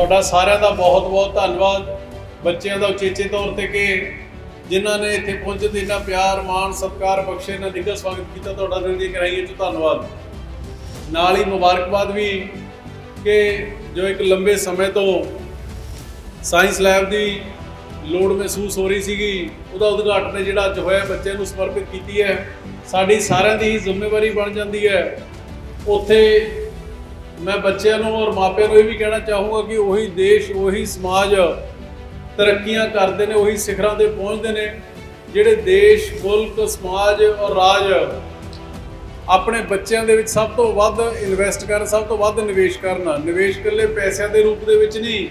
ਤੁਹਾਡਾ ਸਾਰਿਆਂ ਦਾ ਬਹੁਤ-ਬਹੁਤ ਧੰਨਵਾਦ। ਬੱਚਿਆਂ ਦਾ ਉਚੇਚੇ ਤੌਰ ਤੇ ਕਿ ਜਿਨ੍ਹਾਂ ਨੇ ਇੱਥੇ ਪਹੁੰਚਣ ਤੇ ਇੰਨਾ ਪਿਆਰ, ਮਾਣ, ਸਤਿਕਾਰ ਬਖਸ਼ੇ ਨਾਲ ਨਿੱਘਾ ਸਵਾਗਤ ਕੀਤਾ, ਤੁਹਾਡਾ ਦਿਲ ਦੀ ਗਹਿਰਾਈਆਂ ਚ ਧੰਨਵਾਦ। ਨਾਲ ਹੀ ਮੁਬਾਰਕਬਾਦ ਵੀ ਕਿ ਜੋ ਇੱਕ ਲੰਬੇ ਸਮੇਂ ਤੋਂ ਸਾਇੰਸ ਲੈਬ ਦੀ ਲੋੜ ਮਹਿਸੂਸ ਹੋ ਰਹੀ ਸੀਗੀ, ਉਹਦਾ ਉਦਘਾਟਨ ਜਿਹੜਾ ਅੱਜ ਹੋਇਆ, ਬੱਚਿਆਂ ਨੂੰ ਸਮਰਪਿਤ ਕੀਤੀ ਹੈ। ਸਾਡੀ ਸਾਰਿਆਂ ਦੀ ਹੀ ਜ਼ਿੰਮੇਵਾਰੀ ਬਣ ਜਾਂਦੀ ਹੈ। ਉੱਥੇ ਮੈਂ ਬੱਚਿਆਂ ਨੂੰ ਔਰ ਮਾਪਿਆਂ ਨੂੰ ਇਹ ਵੀ ਕਹਿਣਾ ਚਾਹੂੰਗਾ ਕਿ ਉਹੀ ਦੇਸ਼, ਉਹੀ ਸਮਾਜ ਤਰੱਕੀਆਂ ਕਰਦੇ ਨੇ, ਉਹੀ ਸਿਖਰਾਂ ਤੇ ਪਹੁੰਚਦੇ ਨੇ, ਜਿਹੜੇ ਦੇਸ਼, ਮੁਲਕ, ਸਮਾਜ ਔਰ ਰਾਜ ਆਪਣੇ ਬੱਚਿਆਂ ਦੇ ਵਿੱਚ ਸਭ ਤੋਂ ਵੱਧ ਇਨਵੈਸਟ ਕਰਨ, ਸਭ ਤੋਂ ਵੱਧ ਨਿਵੇਸ਼ ਕਰਨ। ਨਿਵੇਸ਼ ਇਕੱਲੇ ਪੈਸਿਆਂ ਦੇ ਰੂਪ ਦੇ ਵਿੱਚ ਨਹੀਂ,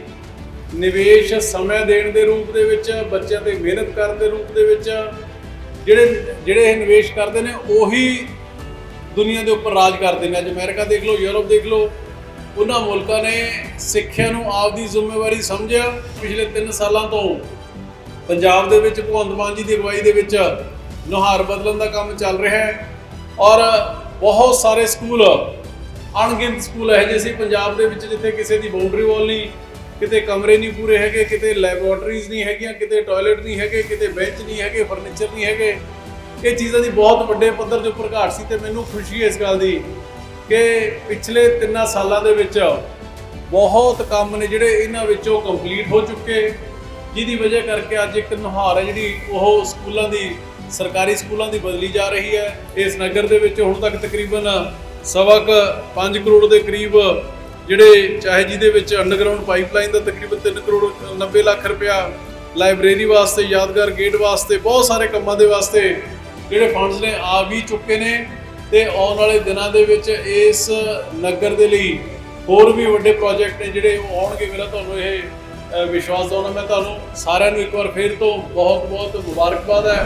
ਨਿਵੇਸ਼ ਸਮੇਂ ਦੇਣ ਦੇ ਰੂਪ ਦੇ ਵਿੱਚ, ਬੱਚਿਆਂ ਤੇ ਮਿਹਨਤ ਕਰਨ ਦੇ ਰੂਪ ਦੇ ਵਿੱਚ, ਜਿਹੜੇ ਜਿਹੜੇ ਇਹ ਨਿਵੇਸ਼ ਕਰਦੇ ਨੇ, ਉਹੀ ਦੁਨੀਆ ਦੇ ਉੱਪਰ ਰਾਜ ਕਰਦੇ ਨੇ ਅੱਜ ਅਮਰੀਕਾ ਦੇਖ ਲਓ, ਯੂਰਪ ਦੇਖ ਲਓ, ਉਹਨਾਂ ਮੁਲਕਾਂ ਨੇ ਸਿੱਖਿਆ ਨੂੰ ਆਪਦੀ ਜ਼ਿੰਮੇਵਾਰੀ ਸਮਝਿਆ ਪਿਛਲੇ 3 ਸਾਲਾਂ ਤੋਂ। ਪੰਜਾਬ ਦੇ ਵਿੱਚ ਭਗਵੰਤ ਮਾਨ ਜੀ ਦੀ ਅਗਵਾਈ ਦੇ ਵਿੱਚ ਨੁਹਾਰ ਬਦਲਣ ਦਾ ਕੰਮ ਚੱਲ ਰਿਹਾ ਹੈ ਔਰ ਬਹੁਤ ਸਾਰੇ ਸਕੂਲ, ਅਣਗਿਣਤ ਸਕੂਲ ਹੈ ਜਿਹੇ ਸੀ ਪੰਜਾਬ ਦੇ ਵਿੱਚ ਜਿੱਥੇ ਕਿਸੇ ਦੀ ਬਾਉਂਡਰੀ ਵਾਲ ਨਹੀਂ, ਕਿਤੇ ਕਮਰੇ ਨਹੀਂ ਪੂਰੇ ਹੈਗੇ, ਕਿਤੇ ਲੈਬੋਰਟਰੀਜ਼ ਨਹੀਂ ਹੈਗੀਆਂ, ਕਿਤੇ ਟਾਇਲਟ ਨਹੀਂ ਹੈਗੇ, ਕਿਤੇ ਬੈਂਚ ਨਹੀਂ ਹੈਗੇ ਫਰਨੀਚਰ ਨਹੀਂ ਹੈਗੇ। ਇਹ ਚੀਜ਼ਾਂ ਦੀ ਬਹੁਤ ਵੱਡੇ ਪੱਧਰ ਦੇ ਉੱਪਰ ਘਾਟ ਸੀ ਤੇ ਮੈਨੂੰ ਖੁਸ਼ੀ ਹੈ ਇਸ ਗੱਲ ਦੀ ਕਿ ਪਿਛਲੇ 3 ਸਾਲਾਂ ਦੇ ਵਿੱਚ ਬਹੁਤ ਕੰਮ ਨੇ ਜਿਹੜੇ ਇਹਨਾਂ ਵਿੱਚੋਂ ਕੰਪਲੀਟ ਹੋ ਚੁੱਕੇ। ਜਿਹਦੀ ਵਜ੍ਹਾ ਕਰਕੇ ਅੱਜ ਇੱਕ ਨੁਹਾਰ ਹੈ ਜਿਹੜੀ ਉਹ ਸਕੂਲਾਂ ਦੀ, ਸਰਕਾਰੀ ਸਕੂਲਾਂ ਦੀ ਬਦਲੀ ਜਾ ਰਹੀ ਹੈ। ਇਸ ਨਗਰ ਦੇ ਵਿੱਚ ਹੁਣ ਤੱਕ ਤਕਰੀਬਨ ਸਵਾ ਕੁ 5 ਕਰੋੜ ਦੇ ਕਰੀਬ ਜਿਹੜੇ ਚਾਹੇ ਜਿਹਦੇ ਵਿੱਚ ਅੰਡਰਗਰਾਉਂਡ ਪਾਈਪਲਾਈਨ ਦਾ ਤਕਰੀਬਨ 3 ਕਰੋੜ 90 ਲੱਖ ਰੁਪਇਆ ਲਾਇਬ੍ਰੇਰੀ ਵਾਸਤੇ, ਯਾਦਗਾਰ ਗੇਟ ਵਾਸਤੇ, ਬਹੁਤ ਸਾਰੇ ਕੰਮਾਂ ਦੇ ਵਾਸਤੇ ਜਿਹੜੇ ਫੰਡਸ ਨੇ ਆ ਵੀ ਚੁੱਕੇ ਨੇ ਤੇ ਆਉਣ ਵਾਲੇ ਦਿਨਾਂ ਦੇ ਵਿੱਚ ਇਸ ਨਗਰ ਦੇ ਲਈ ਹੋਰ ਵੀ ਵੱਡੇ ਪ੍ਰੋਜੈਕਟ ਨੇ ਜਿਹੜੇ ਉਹ ਆਉਣਗੇ। ਮੇਰਾ ਤੁਹਾਨੂੰ ਇਹ ਵਿਸ਼ਵਾਸ ਦਵਾਉਣਾ ਮੈਂ ਤੁਹਾਨੂੰ ਸਾਰਿਆਂ ਨੂੰ ਇੱਕ ਵਾਰ ਫੇਰ ਤੋਂ ਬਹੁਤ ਬਹੁਤ ਮੁਬਾਰਕਬਾਦ ਹੈ।